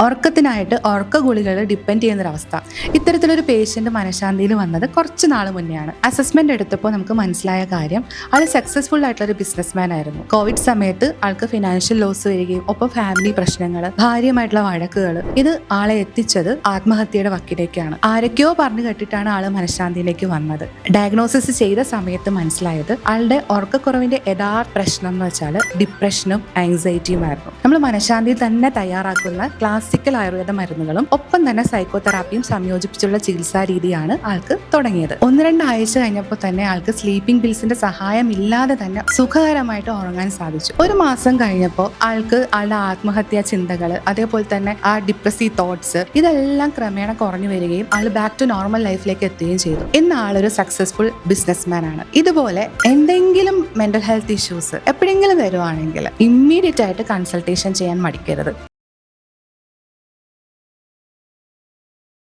ഉറക്കത്തിനായിട്ട് ഉറക്ക ഗുളികൾ ഡിപ്പെൻഡ് ചെയ്യുന്നൊരവസ്ഥ. ഇത്തരത്തിലൊരു പേഷ്യന്റ് മനഃശാന്തിയിൽ വന്നത് കുറച്ച് നാൾ മുന്നെയാണ്. അസസ്മെന്റ് എടുത്തപ്പോൾ നമുക്ക് മനസ്സിലായ കാര്യം ആൾ സക്സസ്ഫുൾ ആയിട്ടുള്ള ഒരു ബിസിനസ്മാൻ ആയിരുന്നു. കോവിഡ് സമയത്ത് ആൾക്ക് ഫിനാൻഷ്യൽ ലോസ് വരികയും ഒപ്പം ഫാമിലി പ്രശ്നങ്ങൾ ഭാര്യയുമായിട്ടുള്ള വഴക്കുകൾ ഇത് ആളെ എത്തിച്ചത് ആത്മഹത്യയുടെ വക്കിലേക്കാണ്. ആരൊക്കെയോ പറഞ്ഞു കേട്ടിട്ടാണ് ആൾ മനഃശാന്തിയിലേക്ക് വന്നത്. ഡയഗ്നോസിസ് ചെയ്ത സമയത്ത് മനസ്സിലായത് ആളുടെ ഉറക്കക്കുറവിന്റെ യഥാർത്ഥ പ്രശ്നം എന്ന് വെച്ചാൽ ഡിപ്രഷനും ആങ്സൈറ്റിയുമായിരുന്നു നമ്മൾ മനഃശാന്തിയിൽ തന്നെ തയ്യാറാക്കുന്ന ക്ലാസിക്കൽ ആയുർവേദ മരുന്നുകളും ഒപ്പം തന്നെ സൈക്കോതെറാപ്പിയും സംയോജിപ്പിച്ചുള്ള ചികിത്സാ രീതിയാണ് ആൾക്ക് തുടങ്ങിയത്. ഒന്ന് രണ്ടാഴ്ച കഴിഞ്ഞപ്പോൾ തന്നെ ആൾക്ക് സ്ലീപ്പിംഗ് പിൽസിന്റെ സഹായം ഇല്ലാതെ തന്നെ സുഖകരമായിട്ട് ഉറങ്ങാൻ സാധിച്ചു. ഒരു മാസം കഴിഞ്ഞപ്പോൾ ആൾക്ക് ആളുടെ ആത്മഹത്യാ ചിന്തകൾ അതേപോലെ തന്നെ ആ ഡിപ്രസീവ് തോട്ട്സ് ഇതെല്ലാം ക്രമേണ കുറഞ്ഞു വരികയും ആൾ ബാക്ക് ടു നോർമൽ ലൈഫിലേക്ക് എത്തുകയും ചെയ്തു. ഇന്ന് ആളൊരു സക്സസ്ഫുൾ ബിസിനസ്മാൻ ആണ്. ഇതുപോലെ എന്തെങ്കിലും മെന്റൽ ഹെൽത്ത് ഇഷ്യൂസ് എപ്പോഴെങ്കിലും വരുവാണെങ്കിൽ ഇമ്മീഡിയറ്റ് ആയിട്ട് കൺസൾട്ടേഷൻ ചെയ്യാൻ മടിക്കരുത്.